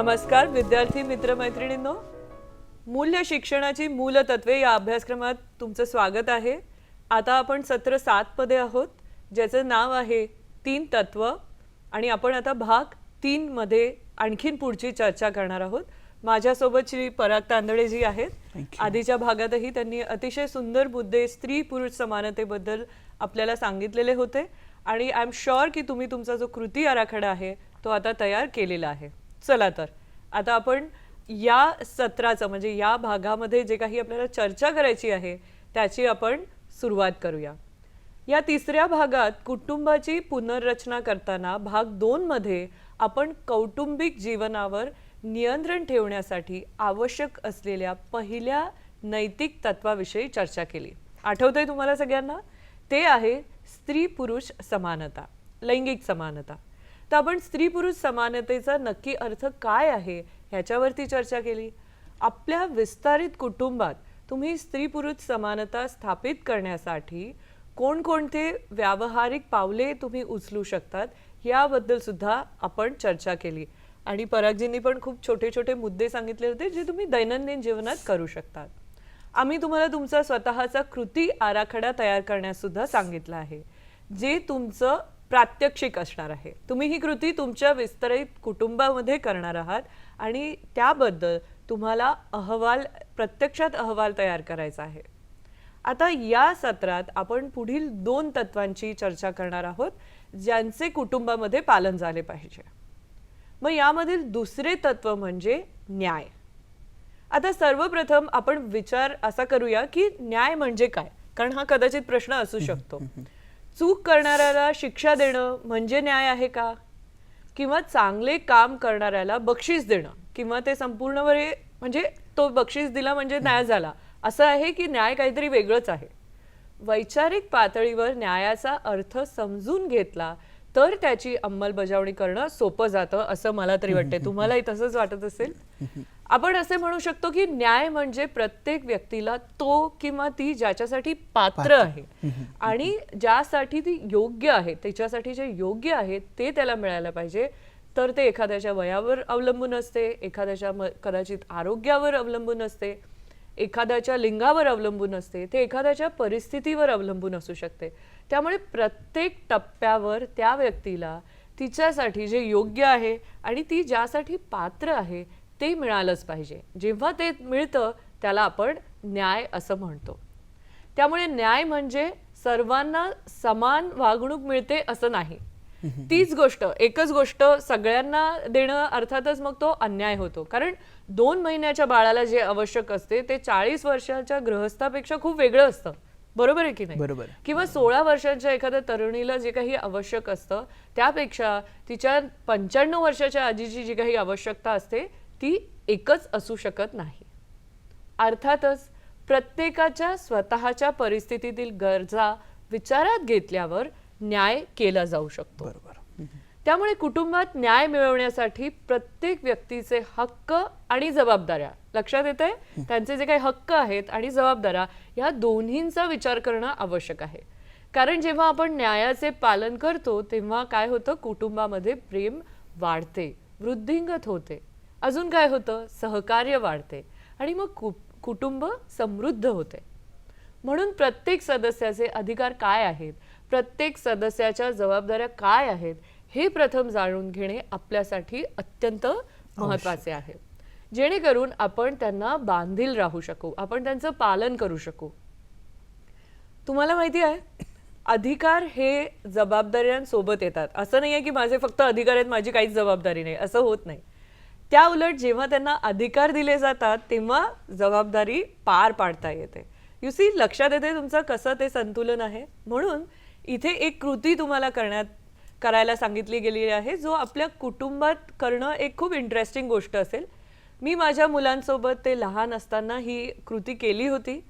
नमस्कार विद्यार्थी मित्रमैत्रिणींनो. मूल्य शिक्षणाची मूलतत्वे या अभ्यासक्रमात तुमचं स्वागत आहे. आता आपण सत्र सात मध्ये आहोत ज्याचं नाव आहे तीन तत्व. आणि आपण आता भाग तीन मध्ये आणखीन पुढची चर्चा करणार आहोत. माझ्यासोबत श्री पराग तांदळे जी आहेत आधीच्या भागातही त्यांनी अतिशय सुंदर मुद्दे स्त्री पुरुष समानतेबद्दल आपल्याला सांगितलेले होते. आणि आय एम शुअर की तुम्ही तुमचा जो कृती आराखडा आहे तो आता तयार केलेला आहे. चला तर. आता आपण या सत्राचं म्हणजे या भागामध्ये जे काही आपल्याला चर्चा करायची आहे त्याची आपण सुरुवात करूया. या तिसऱ्या भागात कुटुंबाची पुनर्रचना करताना भाग दोनमध्ये आपण कौटुंबिक जीवनावर नियंत्रण ठेवण्यासाठी आवश्यक असलेल्या पहिल्या नैतिक तत्वाविषयी चर्चा केली. आठवतंय तुम्हाला सगळ्यांना? ते आहे स्त्री पुरुष समानता लैंगिक समानता. तर आपण स्त्री पुरुष समानतेचा नक्की अर्थ काय आहे ह्याच्यावरती चर्चा केली. आपल्या विस्तारित कुटुंबात तुम्ही स्त्री पुरुष समानता स्थापित करण्यासाठी कोणकोणते व्यावहारिक पावले तुम्ही उचलू शकतात याबद्दल सुद्धा आपण चर्चा केली. आणि परागजींनी पण खूप छोटे छोटे मुद्दे सांगितले होते जे तुम्ही दैनंदिन जीवनात करू शकतात. आम्ही तुम्हाला तुमचा स्वतःचा कृती आराखडा तयार करण्यास सुद्धा सांगितलं आहे. जे तुमचं प्रात्यक्षिक असणार आहे. तुम्ही ही कृती तुमच्या विस्तारित कुटुंबामध्ये करणार आहात आणि त्याबद्दल तुम्हाला अहवाल प्रत्यक्षात अहवाल तयार करायचा आहे. आता या सत्रात आपण पुढील दोन तत्वांची चर्चा करणार आहोत ज्यांचे कुटुंबामध्ये पालन झाले पाहिजे. मग यामधील दुसरे तत्व म्हणजे न्याय. आता सर्वप्रथम आपण विचार असा करूया की न्याय म्हणजे काय? कारण हा कदाचित प्रश्न असू शकतो. चूक करणाऱ्याला शिक्षा देणं म्हणजे न्याय आहे का? किंवा चांगले काम करणाऱ्याला बक्षीस देणं? किंवा ते संपूर्णपणे म्हणजे तो बक्षीस दिला म्हणजे न्याय झाला. असं आहे की न्याय काहीतरी वेगळंच आहे? वैचारिक पातळीवर न्यायाचा अर्थ समजून घेतला तर त्याची अंमलबजावणी करणं सोपं जातं असं मला तरी वाटतंय. तुम्हालाही तसंच वाटत असेल. आपण असे म्हणू शकतो की न्याय म्हणजे प्रत्येक व्यक्तीला तो किंवा ती ज्याच्यासाठी पात्र आहे. आणि ज्यासाठी ती योग्य आहे त्याच्यासाठी जे योग्य आहे ते त्याला मिळायला पाहिजे. तर ते एखाद्याच्या वयावर अवलंबून असते एखाद्याच्या कदाचित आरोग्यावर अवलंबून असते एखाद्याच्या लिंगावर अवलंबून असते ते एखाद्याच्या परिस्थितीवर अवलंबून असू शकते. त्यामुळे प्रत्येक टप्प्यावर त्या व्यक्तीला तिच्यासाठी जे योग्य आहे आणि ती ज्यासाठी पात्र आहे ते मिळालंच पाहिजे. जेव्हा ते मिळतं त्याला आपण न्याय असं म्हणतो. त्यामुळे न्याय म्हणजे सर्वांना समान वागणूक मिळते असं नाही. तीच गोष्ट एकच गोष्ट सगळ्यांना देणं अर्थातच मग तो अन्याय होतो. कारण दोन महिन्याच्या बाळाला जे आवश्यक असते ते चाळीस वर्षाच्या गृहस्थापेक्षा खूप वेगळं असतं. बरोबर आहे की नाही? बरोबर. किंवा सोळा वर्षांच्या एखाद्या तरुणीला जे काही आवश्यक असतं त्यापेक्षा तिच्या पंच्याण्णव वर्षाच्या आजीची जी काही आवश्यकता असते ती एकच असू शकत नाही. अर्थातच प्रत्येकाच्या स्वतःच्या परिस्थितीतील गरजा विचारात घेतल्यावर न्याय केला जाऊ शकतो. बरोबर. त्यामुळे कुटुंबात न्याय मिळवण्यासाठी प्रत्येक व्यक्तीचे हक्क आणि जबाबदाऱ्या लक्षात येत आहे त्यांचे जे काही हक्क आहेत आणि जबाबदाऱ्या या दोन्हींचा विचार करणं आवश्यक आहे. कारण जेव्हा आपण न्यायाचे पालन करतो तेव्हा काय होतं? कुटुंबामध्ये प्रेम वाढते वृद्धिंगत होते. अजून काय होतं? सहकार्य वाढते आणि मग कु कुटुंब समृद्ध होते. म्हणून प्रत्येक सदस्याचे अधिकार काय आहेत? प्रत्येक सदस्याच्या जबाबदाऱ्या काय आहेत? हे प्रथम जाणून घेणे आपल्यासाठी अत्यंत महत्त्वाचे आहे. जेणेकरून आपण त्यांना बांधील राहू शकू आपण त्यांचं पालन करू शकू. तुम्हाला माहिती आहे अधिकार हे जबाबदाऱ्यांसोबत येतात. असं नाही आहे की माझे फक्त अधिकार आहेत माझी काहीच जबाबदारी नाही. असं होत नाही. त्या उलट जेव्हा त्यांना अधिकार दिले जातात तेव्हा जबाबदारी पार पाडता येते. यू सी लक्षात येते तुमचं कसं ते संतुलन आहे? म्हणून इथे एक कृती तुम्हाला करण्यात करायला सांगितली गेली आहे जो आपल्या कुटुंबात करणं एक खूप इंटरेस्टिंग गोष्ट असेल. मी माझ्या मुलांसोबत ते लहान असताना ही कृती केली होती.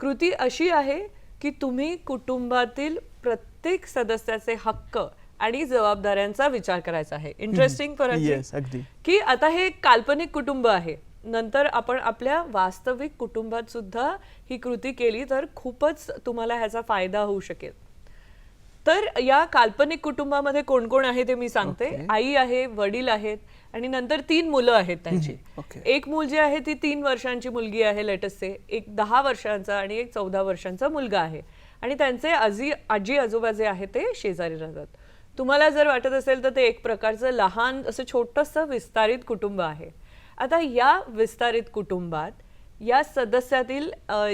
कृती अशी आहे की तुम्ही कुटुंबातील प्रत्येक सदस्याचे हक्क आणि जबाबदाऱ्यांचा विचार करायचा आहे. इंटरेस्टिंग अगदी. की आता हे काल्पनिक कुटुंब आहे. नंतर आपण आपल्या वास्तविक कुटुंबात सुद्धा ही कृती केली तर खूपच तुम्हाला ह्याचा फायदा होऊ शकेल. तर या काल्पनिक कुटुंबामध्ये कोण कोण आहे ते मी सांगते. Okay. आई आहे वडील आहेत आणि नंतर तीन मुलं आहेत त्यांची. okay. एक मूल जे आहे ती तीन वर्षांची मुलगी आहे लेटेस्टचे एक दहा वर्षांचा आणि एक चौदा वर्षांचा मुलगा आहे. आणि त्यांचे आजी आजी आजोबा जे आहे ते शेजारी राहतात. तुम्हाला जर वाटत असेल तर ते एक प्रकारचं लहान असं छोटंसं विस्तारित कुटुंब आहे. आता या विस्तारित कुटुंबात या सदस्यातील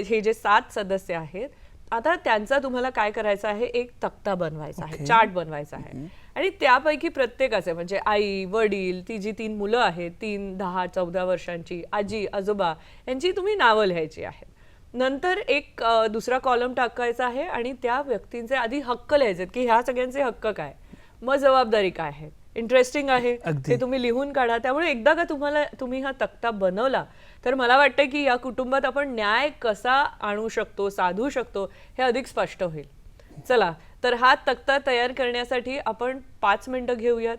हे जे सात सदस्य आहेत आता त्यांचा तुम्हाला काय करायचा आहे? एक तक्ता बनवायचा आहे. चार्ट बनवायचा आहे. आणि त्यापैकी प्रत्येकाचे म्हणजे आई वडील ती जी तीन मुलं आहेत तीन दहा चौदा वर्षांची आजी आजोबा यांची तुम्ही नावं लिहायची आहेत. नंतर एक दुसरा कॉलम टाकायचा आहे आणि त्या व्यक्तींचे आधी हक्क लिहायचे आहेत की ह्या सगळ्यांचे हक्क काय? मग जबाबदारी काय आहे? इंटरेस्टिंग आहे. ते तुम्ही लिहून काढा. त्यामुळे एकदा का तुम्हाला तुम्ही हा तक्ता बनवला तर मला वाटतं की या कुटुंबात आपण न्याय कसा आणू शकतो साधू शकतो हे अधिक स्पष्ट होईल. चला तर हा तक्ता तयार करण्यासाठी आपण पाच मिनिटं घेऊयात.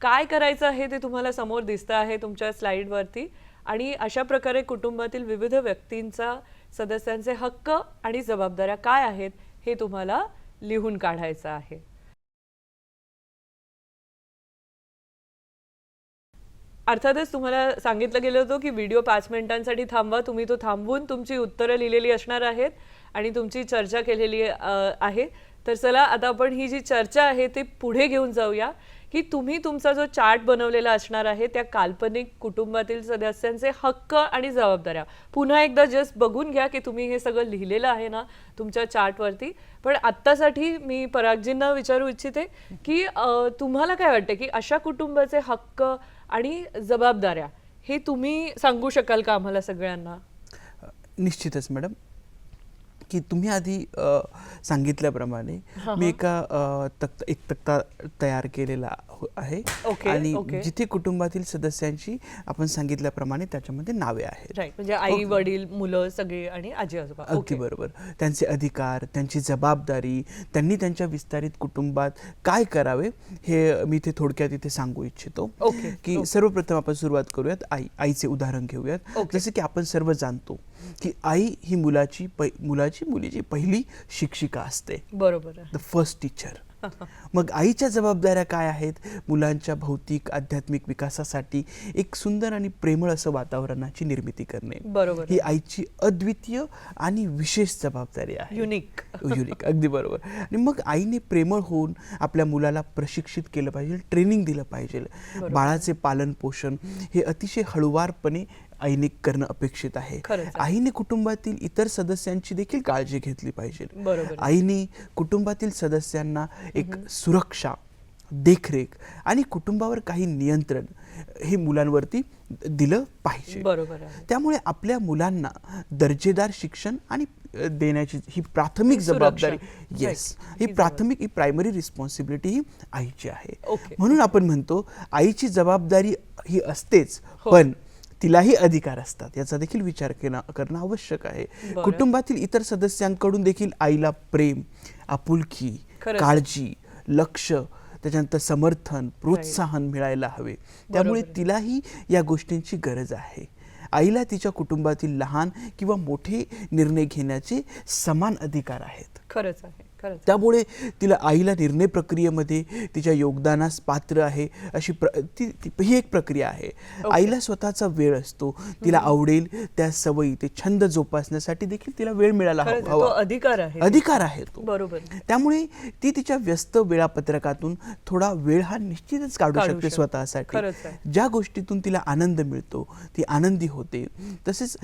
काय करायचं आहे ते तुम्हाला समोर दिसतं आहे तुमच्या स्लाईडवरती आणि अशा प्रकारे कुटुंबातील विविध व्यक्तींचा सदस्यांचे हक्क आणि जबाबदाऱ्या काय आहेत हे तुम्हाला लिहून काढायचं आहे. अर्थातच तुम्हाला सांगितलं गेलं होतं की व्हिडिओ पाच मिनिटांसाठी थांबवा तुम्ही तो थांबवून तुमची उत्तरं लिहिलेली असणार आहेत आणि तुमची चर्चा केलेली आहे. तर चला आता आपण ही जी चर्चा आहे ती पुढे घेऊन जाऊया की तुम्ही तुमचा जो चार्ट बनवलेला असणार आहे त्या काल्पनिक कुटुंबातील सदस्यांचे हक्क आणि जबाबदाऱ्या. पुन्हा एकदा जस्ट बघून घ्या की तुम्ही हे सगळं लिहिलेलं आहे ना तुमच्या चार्टवरती. पण आत्तासाठी मी परागजींना विचारू इच्छिते की तुम्हाला काय वाटतं की अशा कुटुंबाचे हक्क आणि जबाबदाऱ्या हे तुम्ही सांगू शकाल का आम्हाला सगळ्यांना? निश्चितच मॅडम. की तुम्ही आधी सांगितल्याप्रमाणे मी एका तक्ता एक तक्ता तयार केलेला हो- आहे. आणि. जिथे कुटुंबातील सदस्यांची आपण सांगितल्याप्रमाणे त्याच्यामध्ये नावे आहेत. म्हणजे आई वडील मुलं सगळे आणि आजी आजोबा. अगदी ओके. बरोबर. त्यांचे अधिकार त्यांची जबाबदारी त्यांनी त्यांच्या विस्तारित कुटुंबात काय करावे हे मी इथे थोडक्यात इथे सांगू इच्छितो. की. सर्वप्रथम आपण सुरुवात करूयात. आई आईचे उदाहरण घेऊयात. जसे की आपण सर्व जाणतो की आई ही मुलाची पै मुलाची मुलीची पहिली शिक्षिका असते. बरोबर द फर्स्ट टीचर मग आईच्या जबाबदाऱ्या काय आहेत? मुलांच्या भौतिक आध्यात्मिक विकासासाठी एक सुंदर आणि प्रेमळ असं वातावरणाची निर्मिती करणे. बरोबर ही आईची अद्वितीय आणि विशेष जबाबदारी आहे. युनिक युनिक अगदी बरोबर. आणि मग आईने प्रेमळ होऊन आपल्या मुलाला प्रशिक्षित केलं पाहिजे ट्रेनिंग दिलं पाहिजे. बाळाचे पालन पोषण हे अतिशय हळुवारपणे आईने करणं अपेक्षित आहे. आईने कुटुंबातील इतर सदस्यांची देखील काळजी घेतली पाहिजे. आईने कुटुंबातील सदस्यांना एक सुरक्षा देखरेख आणि कुटुंबावर काही नियंत्रण हे मुलांवरती दिलं पाहिजे बरोबर त्यामुळे आपल्या मुलांना दर्जेदार शिक्षण आणि देण्याची ही प्राथमिक. जबाबदारी येस. ही प्राथमिक ही प्रायमरी रिस्पॉन्सिबिलिटी ही आईची आहे. म्हणून आपण म्हणतो आईची जबाबदारी ही असतेच हो. पण तिलाही अधिकार असतात. याचा देखील विचार केला करणं आवश्यक आहे. कुटुंबातील इतर सदस्यांकडून देखील आईला प्रेम आपुलकी. काळजी लक्ष त्याच्यानंतर समर्थन प्रोत्साहन मिळायला हवे. त्यामुळे. तिलाही या गोष्टींची गरज आहे. आईला तिच्या कुटुंबातील लहान किंवा मोठे निर्णय घेण्याचे समान अधिकार आहेत. खरंच आहे. खरंच त्यामुळे तिला आईला निर्णय प्रक्रियेमध्ये तिच्या योगदानास पात्र आहे अशी प्र ती ती- ही एक प्रक्रिया आहे. आईला स्वतःचा वेळ असतो. तिला आवडेल त्या सवयी ते छंद जोपासण्यासाठी देखील तिला वेळ मिळाला. हवा. तो अधिकार आहे. अधिकार आहे तो. बरोबर. त्यामुळे ती तिच्या व्यस्त वेळापत्रकातून थोडा वेळ हा निश्चितच काढू शकते. स्वतःसाठी. ज्या गोष्टीतून तिला आनंद मिळतो ती आनंदी होते तसेच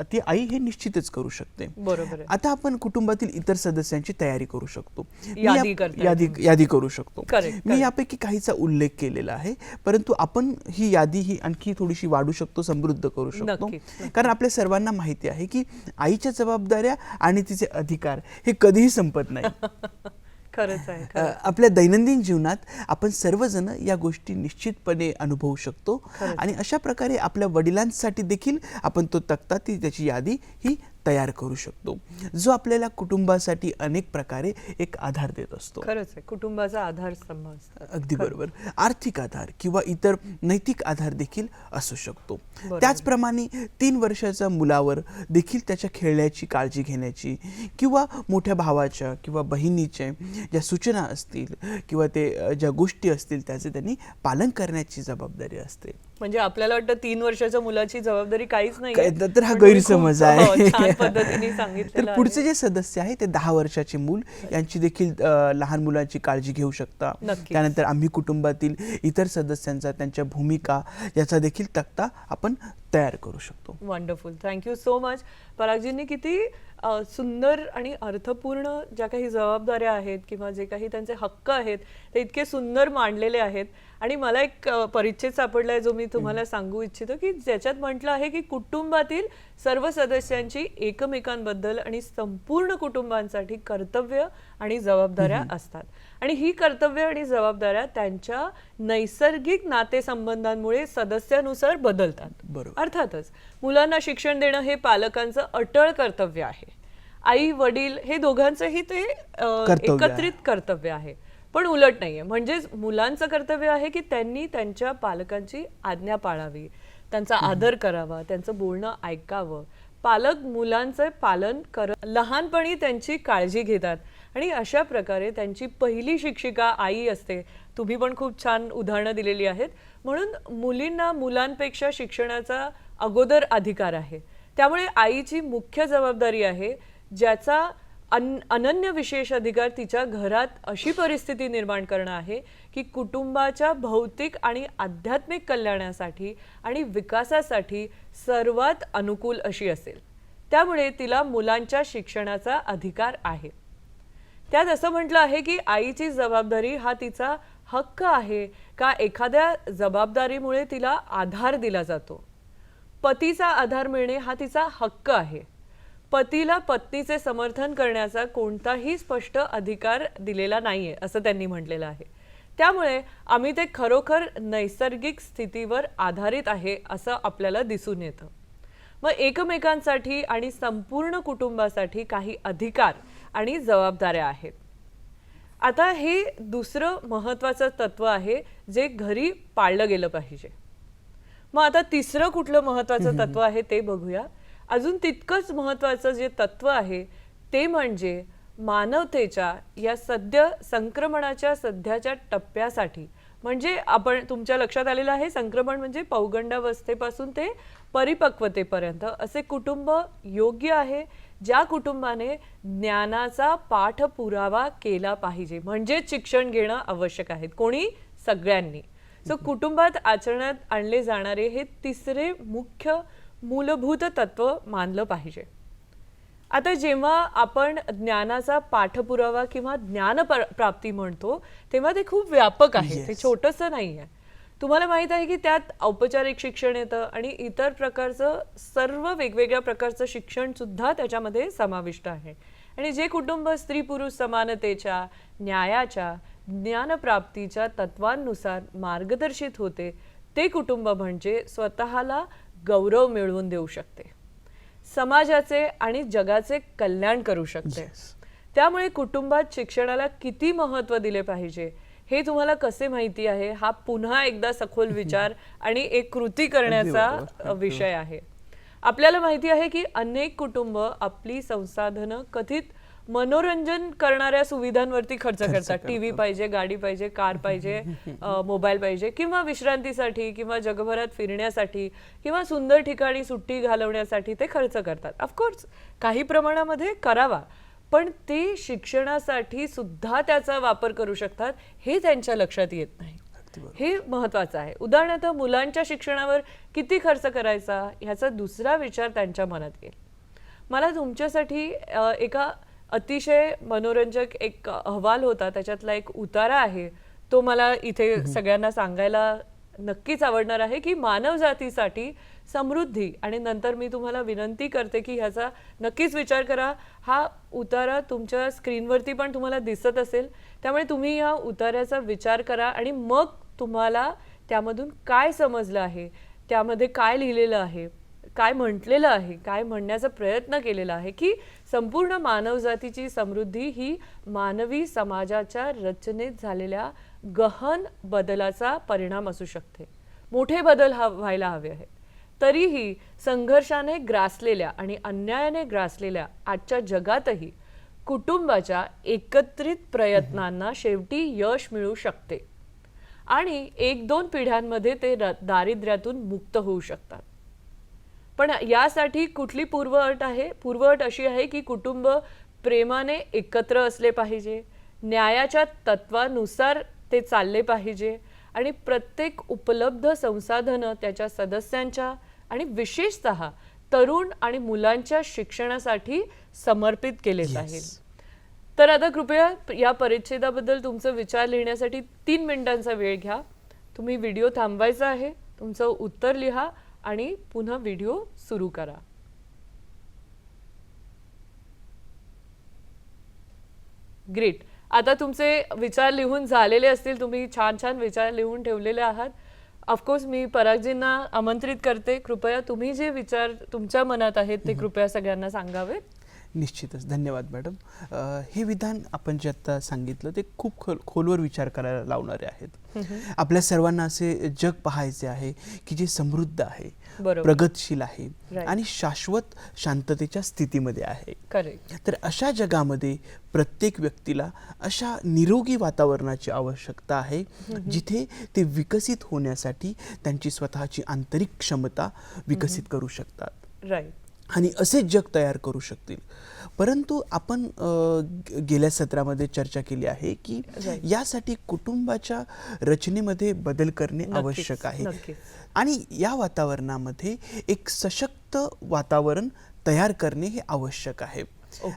ती आई हे निश्चितच करू शकते. बरोबर आता आपण कुटुंबातील इतर सदस्यांची तयारी करू शकतो मी यादी यादी यादी करू शकतो मी. यापैकी काहीचा उल्लेख केलेला आहे परंतु आपण ही यादी ही आणखी थोडीशी वाढू शकतो समृद्ध करू शकतो. कारण आपल्या सर्वांना माहिती आहे की आईच्या जबाबदाऱ्या आणि तिचे अधिकार हे कधीही संपत नाही खरंच आहे. आपल्या दैनंदिन जीवनात आपण सर्वजण या गोष्टी निश्चितपणे अनुभवू शकतो. आणि अशा प्रकारे आपल्या वडिलांसाठी देखील आपण तो तक्ता ती त्याची यादी ही तयार करू शकतो. जो आपल्याला कुटुंबासाठी अनेक प्रकारे एक आधार देत असतो. खरंच आहे. कुटुंबाचा आधारस्तंभ असतो. अगदी बरोबर. आर्थिक आधार किंवा इतर नैतिक आधार देखील असू शकतो. त्याचप्रमाणे तीन वर्षाच्या मुलावर देखील त्याच्या खेळण्याची काळजी घेण्याची किंवा मोठ्या भावाच्या किंवा बहिणीच्या ज्या सूचना असतील किंवा ते ज्या गोष्टी असतील त्याचे त्यांनी पालन करण्याची जबाबदारी असते. म्हणजे आपल्याला वाटतं तीन वर्षाच्या मुलाची जबाबदारी काहीच नाही तर हा गैरसमज आहे. सांगितलेलं तर पुढचे जे सदस्य आहे ते दहा वर्षाचे मूल यांची देखील लहान मुलांची काळजी घेऊ शकता. त्यानंतर आम्ही कुटुंबातील इतर सदस्यांचा त्यांच्या भूमिका याचा देखील तक्ता आपण तयार करू शकतो. Wonderful thank you so much परागजींनी किती सुंदर आणि अर्थपूर्ण ज्या काही जबाबदाऱ्या आहेत किंवा जे काही त्यांचे हक्क आहेत ते इतके सुंदर मांडलेले आहेत. आणि मला एक परिच्छेद सापडलाय जो मी तुम्हाला सांगू इच्छितो की ज्याच्यात म्हटलं आहे की कुटुंबातील सर्व सदस्यांची एकमेकांबद्दल आणि संपूर्ण कुटुंबांसाठी कर्तव्य आणि जबाबदाऱ्या असतात. आणि ही कर्तव्य आणि जबाबदाऱ्या त्यांच्या नैसर्गिक नातेसंबंधांमुळे सदस्यानुसार बदलतात. बरोबर. अर्थातच मुलांना शिक्षण देणं हे पालकांचं अटळ कर्तव्य आहे. आई वडील हे दोघांचंही ते. एकत्रित कर्तव्य आहे. पण उलट नाहीये. म्हणजेच मुलांचं कर्तव्य आहे की त्यांनी त्यांच्या पालकांची आज्ञा पाळावी. त्यांचा आदर करावा. त्यांचं बोलणं ऐकावं. पालक मुलांचं पालन कर लहानपणी त्यांची काळजी घेतात. आणि अशा प्रकारे त्यांची पहिली शिक्षिका आई असते. तुम्ही पण खूप छान उदाहरणं दिलेली आहेत. म्हणून मुलींना मुलांपेक्षा शिक्षणाचा अगोदर अधिकार आहे. त्यामुळे आईची मुख्य जबाबदारी आहे ज्याचा अन अनन्य विशेष अधिकार तिच्या घरात अशी परिस्थिती निर्माण करणं आहे की कुटुंबाच्या भौतिक आणि आध्यात्मिक कल्याणासाठी आणि विकासासाठी सर्वात अनुकूल अशी असेल. त्यामुळे तिला मुलांच्या शिक्षणाचा अधिकार आहे. त्यात असं म्हटलं आहे की आईची जबाबदारी हा तिचा हक्क आहे का एखाद्या जबाबदारीमुळे तिला आधार दिला जातो? पतीचा आधार मिळणे हा तिचा हक्क आहे. पतीला पत्नीचे समर्थन करण्याचा कोणताही स्पष्ट अधिकार दिलेला नाहीये असं त्यांनी म्हटलेलं आहे. त्यामुळे आम्ही ते खरोखर नैसर्गिक स्थितीवर आधारित आहे असं आपल्याला दिसून येतं. मग एकमेकांसाठी आणि संपूर्ण कुटुंबासाठी काही अधिकार आणि जबाबदाऱ्या आहेत. आता हे दुसरं महत्वाचं तत्व आहे जे घरी पाळलं गेलं पाहिजे. मग आता तिसरं कुठलं महत्वाचं तत्व आहे ते बघूया. अजून तितकंच महत्वाचं जे तत्व आहे ते म्हणजे मानवतेच्या या सद्य संक्रमणाच्या सध्याच्या टप्प्यासाठी. म्हणजे आपण तुमच्या लक्षात आलेलं आहे संक्रमण म्हणजे पौगंडावस्थेपासून ते परिपक्वतेपर्यंत. असे कुटुंब योग्य आहे? ज्या कुटुंबाने ज्ञानाचा पाठपुरावा केला पाहिजे म्हणजे शिक्षण घेणं आवश्यक आहे कोणी सगळ्यांनी. सो कुटुंबात आचरणात आणले जाणारे हे तिसरे मुख्य मूलभूत तत्व मानलं पाहिजे. आता जेव्हा आपण ज्ञानाचा पाठपुरावा किंवा ज्ञान प्र- प्राप्ती म्हणतो तेव्हा ते खूप व्यापक आहे. ते. छोटंसं नाही आहे तुम्हाला माहीत आहे की त्यात औपचारिक शिक्षण येतं आणि इतर प्रकारचं सर्व वेगवेगळ्या प्रकारचं शिक्षण सुद्धा त्याच्यामध्ये समाविष्ट आहे. आणि जे कुटुंब स्त्री पुरुष समानतेच्या न्यायाच्या ज्ञानप्राप्तीच्या तत्वांनुसार मार्गदर्शित होते ते कुटुंब म्हणजे स्वतःला गौरव मिळवून देऊ शकते. समाजाचे आणि जगाचे कल्याण करू शकते. Yes. त्यामुळे कुटुंबात शिक्षणाला किती महत्त्व दिले पाहिजे? हे तुम्हाला कसे माहिती आहे? हा पुन्हा एकदा सखोल विचार आणि एक कृती करण्याचा. विषय आहे. आपल्याला माहिती आहे की अनेक कुटुंब आपली संसाधनं कथित मनोरंजन करणाऱ्या सुविधांवरती खर्च करतात. टीव्ही पाहिजे गाडी पाहिजे कार पाहिजे मोबाईल पाहिजे किंवा विश्रांतीसाठी किंवा जगभरात फिरण्यासाठी किंवा सुंदर ठिकाणी सुट्टी घालवण्यासाठी ते खर्च करतात. ऑफकोर्स काही प्रमाणामध्ये करावा. पण ते शिक्षणासाठी सुद्धा त्याचा वापर करू शकतात हे त्यांच्या लक्षात येत नाही. हे महत्वाचं आहे. उदाहरणार्थ मुलांच्या शिक्षणावर किती खर्च करायचा ह्याचा दुसरा विचार त्यांच्या मनात येईल. मला तुमच्यासाठी एका अतिशय मनोरंजक एक अहवाल होता त्याच्यातला एक उतारा आहे. तो मला इथे सगळ्यांना सांगायला नक्कीच आवडणार आहे की मानवजातीसाठी समृद्धी. आणि नंतर मी तुम्हाला विनंती करते की ह्याचा नक्कीच विचार करा. हा उतारा तुमच्या स्क्रीनवरती पण तुम्हाला दिसत असेल. त्यामुळे तुम्ही या उताऱ्याचा विचार करा आणि मग तुम्हाला त्यामधून काय समजलं आहे? त्यामध्ये काय लिहिलेलं आहे? काय म्हटलेलं आहे? काय म्हणण्याचा प्रयत्न केलेला आहे की संपूर्ण मानवजातीची समृद्धी ही मानवी समाजाच्या रचनेत झालेल्या गहन बदलाचा परिणाम असू शकते. मोठे बदल हा व्हायला हवे आहेत. तरीही संघर्षाने ग्रासलेल्या आणि अन्यायाने ग्रासलेल्या आजच्या जगातही कुटुंबाच्या एकत्रित प्रयत्नांना शेवटी यश मिळू शकते. आणि एक दोन पिढ्यांमध्ये ते दारिद्र्यातून मुक्त होऊ शकतात. पण यासाठी कुठली पूर्वअट आहे? पूर्वअट अशी आहे की कुटुंब प्रेमाने एकत्र असले पाहिजे न्यायाच्या तत्वानुसार ते चालले पाहिजे आणि प्रत्येक उपलब्ध संसाधनं त्याच्या सदस्यांच्या आणि विशेषत तरुण आणि मुलांच्या शिक्षणासाठी समर्पित केले पाहिजे तर आता कृपया या परिच्छेदाबद्दल तुमचे विचार लिहिण्यासाठी तीन मिनिटांचा वेळ घ्या. तुम्ही व्हिडिओ थांबवायचा आहे तुमचं उत्तर लिहा आणि पुन्हा व्हिडिओ सुरू करा. ग्रेट. आता तुमचे विचार लिहून झालेले असतील तुम्ही छान छान विचार लिहून ठेवलेले आहात. ऑफकोर्स मी परागजींना आमंत्रित करते. कृपया तुम्ही जे विचार तुमच्या मनात आहेत ते कृपया सगळ्यांना सांगावेत. निश्चितच. धन्यवाद मॅडम. हे विधान आपण जे आता सांगितलं ते खूप खोल खोलवर विचार करायला लावणारे आहेत. आपल्या सर्वांना असे जग पाहायचे आहे की जे समृद्ध आहे. प्रगतशील आहे. आणि शाश्वत शांततेच्या स्थितीमध्ये आहे. करेक्ट तर अशा जगामध्ये प्रत्येक व्यक्तीला अशा निरोगी वातावरणाची आवश्यकता आहे जिथे ते विकसित होण्यासाठी त्यांची स्वतःची आंतरिक क्षमता विकसित करू शकतात. राईट आणि असे जग तयार करू शकतील. परंतु आपण गेल्या सत्रामध्ये चर्चा केली आहे की. यासाठी कुटुंबाच्या रचनेमध्ये बदल करणे आवश्यक आहे. आणि या वातावरणामध्ये एक सशक्त वातावरण तयार करणे हे आवश्यक आहे.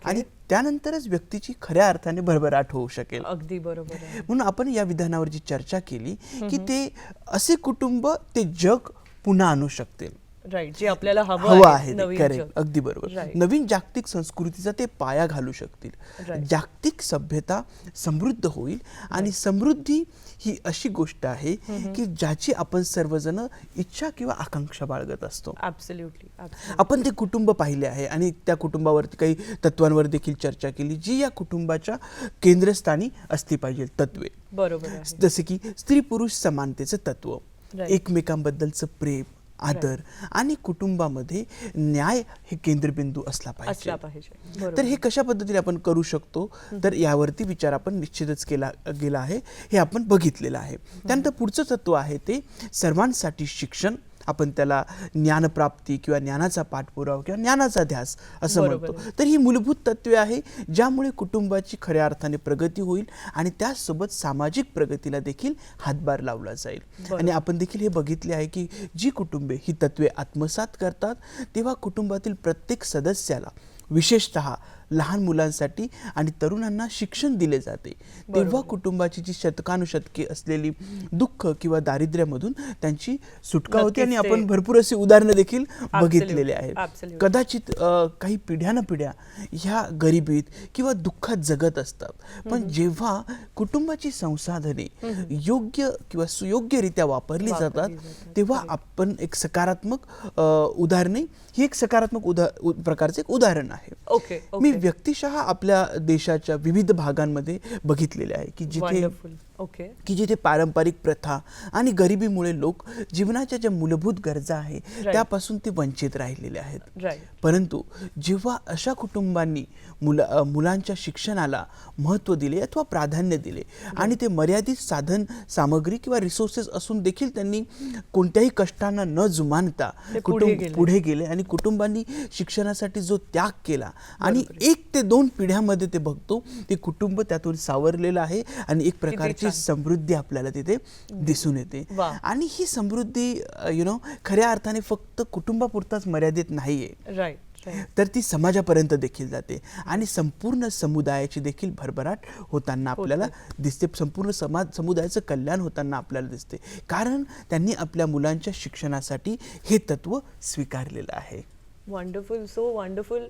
आणि त्यानंतरच व्यक्तीची खऱ्या अर्थाने भरभराट होऊ शकेल. अगदी बरोबर म्हणून आपण या विधानावर जी चर्चा केली की ते असे कुटुंब ते जग पुन्हा आणू शकतील. राईट जे आपल्याला हवं आहे करेक्ट. अगदी बरोबर. नवीन जागतिक संस्कृतीचा ते पाया घालू शकतील. जागतिक सभ्यता समृद्ध होईल आणि समृद्धी ही अशी गोष्ट आहे की ज्याची आपण सर्वजण इच्छा किंवा आकांक्षा बाळगत असतो. आपण ते कुटुंब पाहिले आहे आणि त्या कुटुंबावरती काही तत्वांवर देखील चर्चा केली जी या कुटुंबाच्या केंद्रस्थानी असली पाहिजे तत्वे. बरोबर जसे की स्त्री पुरुष समानतेचं तत्व. एकमेकांबद्दलचं प्रेम. आदर आणि कुटुंबामध्ये न्याय हे केंद्रबिंदू असला पाहिजे. तर हे कशा पद्धतीने आपण करू शकतो? तर यावरती विचार आपण निश्चितच केला गेला आहे. हे आपण बघितलेलं आहे. त्यानंतर पुढचं तत्व आहे ते सर्वांसाठी शिक्षण आपण त्याला ज्ञानप्राप्ती किंवा ज्ञानाचा पाठपुरावा किंवा ज्ञानाचा ध्यास असं म्हणतो. तर ही मूलभूत तत्वे आहे ज्यामुळे कुटुंबाची खऱ्या अर्थाने प्रगती होईल आणि त्याचसोबत सामाजिक प्रगतीला देखील हातभार लावला जाईल. आणि आपण देखील हे बघितले आहे की जी कुटुंबे ही तत्वे आत्मसात करतात तेव्हा कुटुंबातील प्रत्येक सदस्याला विशेषत लहान मुलांसाठी आणि तरुणांना शिक्षण दिले जाते. तेव्हा कुटुंबाची जी शतकानुशतके असलेली दुःख किंवा दारिद्र्यामधून त्यांची सुटका होते आणि आपण भरपूर अशी उदाहरणं देखील बघितलेले आहेत. कदाचित काही पिढ्यानं पिढ्या ह्या गरिबीत किंवा दुःखात जगत असतात. पण जेव्हा कुटुंबाची संसाधने योग्य किंवा सुयोग्यरित्या वापरली वापरली जातात. तेव्हा आपण एक सकारात्मक अ, उदाहरणे ही एक सकारात्मक उदा प्रकारचे एक उदाहरण आहे. मी व्यक्तिशः आपल्या देशाच्या विविध भागांमध्ये बघितलेले आहे की जिथे ओके की जिथे पारंपरिक प्रथा आणि गरिबीमुळे लोक जीवनाच्या ज्या मूलभूत गरजा आहे त्यापासून ते वंचित राहिलेले आहेत. राईट परंतु जेव्हा अशा कुटुंबांनी मुला मुलांच्या शिक्षणाला महत्त्व दिले अथवा प्राधान्य दिले आणि ते मर्यादित साधन सामग्री किंवा रिसोर्सेस असून देखील त्यांनी कोणत्याही कष्टांना न जुमानता कुटुंब. पुढे गेले आणि कुटुंबांनी शिक्षणासाठी जो त्याग केला आणि एक ते दोन पिढ्यामध्ये ते बघतो ते कुटुंब त्यातून सावरलेलं आहे आणि एक प्रकारची छान. समृद्धी आपल्याला तिथे दिसून येते. आणि ही समृद्धी यु नो खऱ्या अर्थाने फक्त कुटुंबापुरताच मर्यादित नाहीये. राईट तर ती समाजापर्यंत देखील जाते. आणि संपूर्ण समुदायाची देखील भरभराट होताना आपल्याला दिसते. संपूर्ण समाज समुदायाचं कल्याण होताना आपल्याला दिसते. कारण त्यांनी आपल्या मुलांच्या शिक्षणासाठी हे तत्व स्वीकारलेलं आहे. वंडरफुल सो वंडरफुल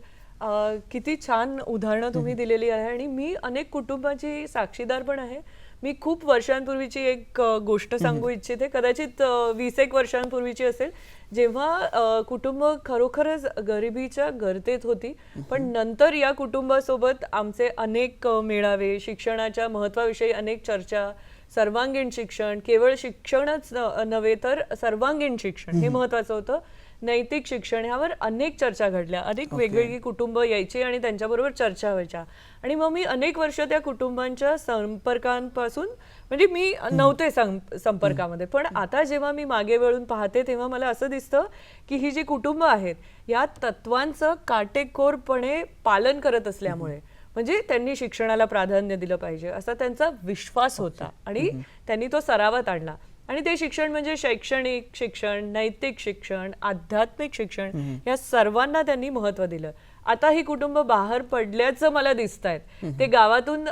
किती छान उदाहरणं तुम्ही दिलेली आहे. आणि मी अनेक कुटुंबाची साक्षीदार पण आहे. मी खूप वर्षांपूर्वीची एक गोष्ट सांगू इच्छिते. कदाचित वीस एक वर्षांपूर्वीची असेल. जेव्हा कुटुंब खरोखरच गरिबीच्या गर्तेत होती पण नंतर या कुटुंबासोबत आमचे अनेक मेळावे शिक्षणाच्या महत्वाविषयी अनेक चर्चा सर्वांगीण शिक्षण केवळ शिक्षणच नव्हे तर सर्वांगीण शिक्षण हे महत्वाचं होतं. नैतिक शिक्षण ह्यावर अनेक चर्चा घडल्या. अनेक वेगवेगळी कुटुंब यायची आणि त्यांच्याबरोबर चर्चा व्हायच्या. आणि मग मी अनेक वर्ष त्या कुटुंबांच्या संपर्कांपासून म्हणजे मी नव्हते संपर्कामध्ये. पण आता जेव्हा मी मागे वळून पाहते तेव्हा मला असं दिसतं की ही जी कुटुंब आहेत या तत्वांचं काटेकोरपणे पालन करत असल्यामुळे म्हणजे त्यांनी शिक्षणाला प्राधान्य दिलं पाहिजे असा त्यांचा विश्वास होता. आणि त्यांनी तो सरावात आणला. आणि ते शिक्षण म्हणजे शैक्षणिक शिक्षण नैतिक शिक्षण आध्यात्मिक शिक्षण या सर्वांना त्यांनी महत्त्व दिलं. आता ही कुटुंब बाहेर पडल्याचं मला दिसत आहेत ते गावातून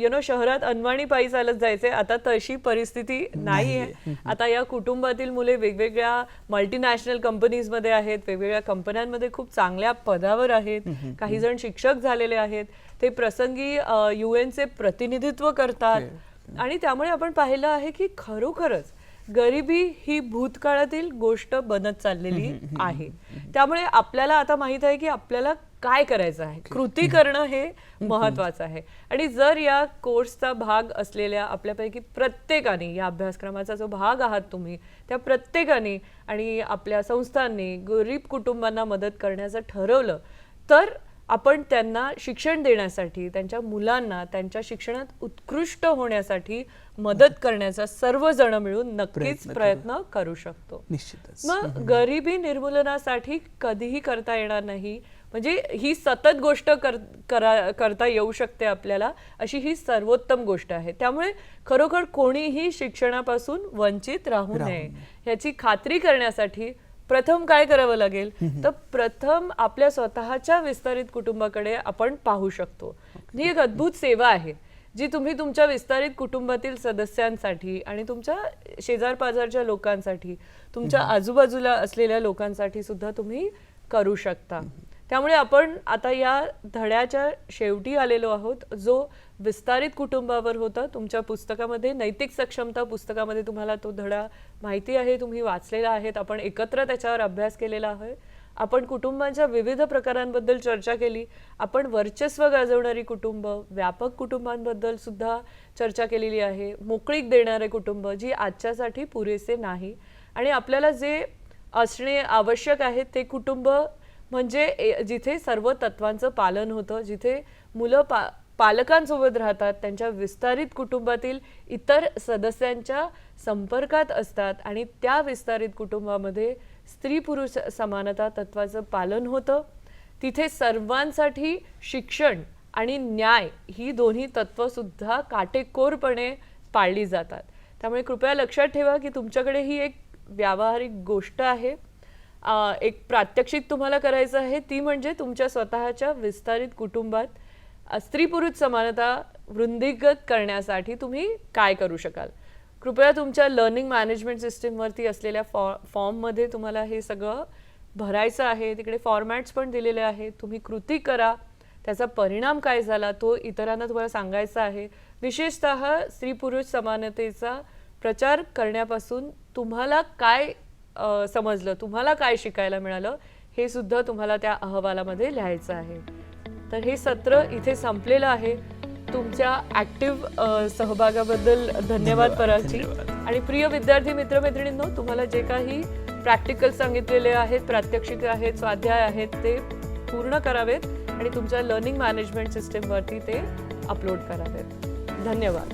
यु नो शहरात अनवाणी पायी चालत जायचे. आता तशी परिस्थिती नाहीये आता या कुटुंबातील मुले वेगवेगळ्या मल्टीनॅशनल कंपनीजमध्ये आहेत. वेगवेगळ्या कंपन्यांमध्ये खूप चांगल्या पदावर आहेत. काही जण शिक्षक झालेले आहेत. ते प्रसंगी युएनचे प्रतिनिधित्व करतात. आणि त्यामुळे आपण पाहिलं आहे की खरोखरच गरिबी ही भूतकाळातील गोष्ट बनत चाललेली आहे. त्यामुळे आपल्याला आता माहीत आहे की आपल्याला काय करायचं आहे. कृती करणं हे महत्वाचं आहे. आणि जर या कोर्सचा भाग असलेल्या आपल्यापैकी प्रत्येकाने या अभ्यासक्रमाचा जो भाग आहात तुम्ही त्या प्रत्येकाने आणि आपल्या संस्थांनी गरीब कुटुंबांना मदत करण्याचं ठरवलं तर आपण त्यांना शिक्षण देण्यासाठी त्यांच्या मुलांना त्यांच्या शिक्षणात उत्कृष्ट होण्यासाठी मदत करण्याचा सर्वजण मिळून नक्कीच प्रयत्न करू. शकतो. निश्चितच. मग गरिबी निर्मूलनासाठी कधीही करता येणार नाही. म्हणजे ही सतत गोष्ट कर, करा करता येऊ शकते आपल्याला अशी ही सर्वोत्तम गोष्ट आहे. त्यामुळे खरोखर कोणीही शिक्षणापासून वंचित राहू नये ह्याची खात्री करण्यासाठी प्रथम काय करावं लागेल? तर प्रथम आपल्या स्वतःच्या विस्तारित कुटुंबाकडे आपण पाहू शकतो. ही एक अद्भुत सेवा आहे जी तुम्ही तुमच्या विस्तारित कुटुंबातील सदस्यांसाठी आणि तुमच्या शेजार पाजारच्या लोकांसाठी तुमच्या आजूबाजूला असलेल्या लोकांसाठी सुद्धा तुम्ही करू शकता. त्यामुळे आपण आता या धड्याच्या शेवटी आलेलो आहोत जो विस्तारित कुटुंबावर होतं. तुमच्या पुस्तकामध्ये नैतिक सक्षमता पुस्तकामध्ये तुम्हाला तो धडा माहिती आहे. तुम्ही वाचलेला आहेत. आपण एकत्र त्याच्यावर अभ्यास केलेला आहे. आपण कुटुंबांच्या विविध प्रकारांबद्दल चर्चा केली. आपण वर्चस्व गाजवणारी कुटुंब व्यापक कुटुंबांबद्दल सुद्धा चर्चा केलेली आहे. मोकळीक देणारे कुटुंब जी आजच्यासाठी पुरेसे नाही. आणि आपल्याला जे असणे आवश्यक आहे ते कुटुंब म्हणजे ए- जिथे सर्व तत्वांचं पालन होतं जिथे मुलं पा पालकांसोबत राहतात त्यांच्या विस्तारित कुटुंबातील इतर सदस्यांच्या संपर्कात असतात आणि त्या विस्तारित कुटुंबामध्ये स्त्री पुरुष समानता तत्वाचं पालन होतं. तिथे सर्वांसाठी शिक्षण आणि न्याय ही दोन्ही तत्वसुद्धा काटेकोरपणे पाळली जातात. त्यामुळे कृपया लक्षात ठेवा की तुमच्याकडे ही एक व्यावहारिक गोष्ट आहे. एक प्रात्यक्षिक तुम्हाला करायचं आहे ती म्हणजे तुमच्या स्वतःच्या विस्तारित कुटुंबात स्त्री पुरुष समानता वृंदीगत करण्यासाठी तुम्ही काय करू शकाल? कृपया तुमच्या लर्निंग मॅनेजमेंट सिस्टीमवरती असलेल्या फॉ फॉर्ममध्ये तुम्हाला हे सगळं भरायचं आहे. तिकडे फॉर्मॅट्स पण दिलेले आहेत. तुम्ही कृती करा. त्याचा परिणाम काय झाला तो इतरांना तुम्हाला सांगायचा आहे. विशेषतः स्त्री पुरुष समानतेचा प्रचार करण्यापासून तुम्हाला काय समजलं? तुम्हाला काय शिकायला मिळालं? हे सुद्धा तुम्हाला त्या अहवालामध्ये लिहायचं आहे. तर हे सत्र इथे संपलेलं आहे. तुमच्या ऍक्टिव्ह सहभागाबद्दल धन्यवाद पराची. आणि प्रिय विद्यार्थी मित्रमैत्रिणींनो तुम्हाला जे काही प्रॅक्टिकल सांगितलेले आहेत प्रात्यक्षिक आहेत स्वाध्याय आहेत ते पूर्ण करावेत आणि तुमच्या लर्निंग मॅनेजमेंट सिस्टीमवरती ते अपलोड करावेत. धन्यवाद.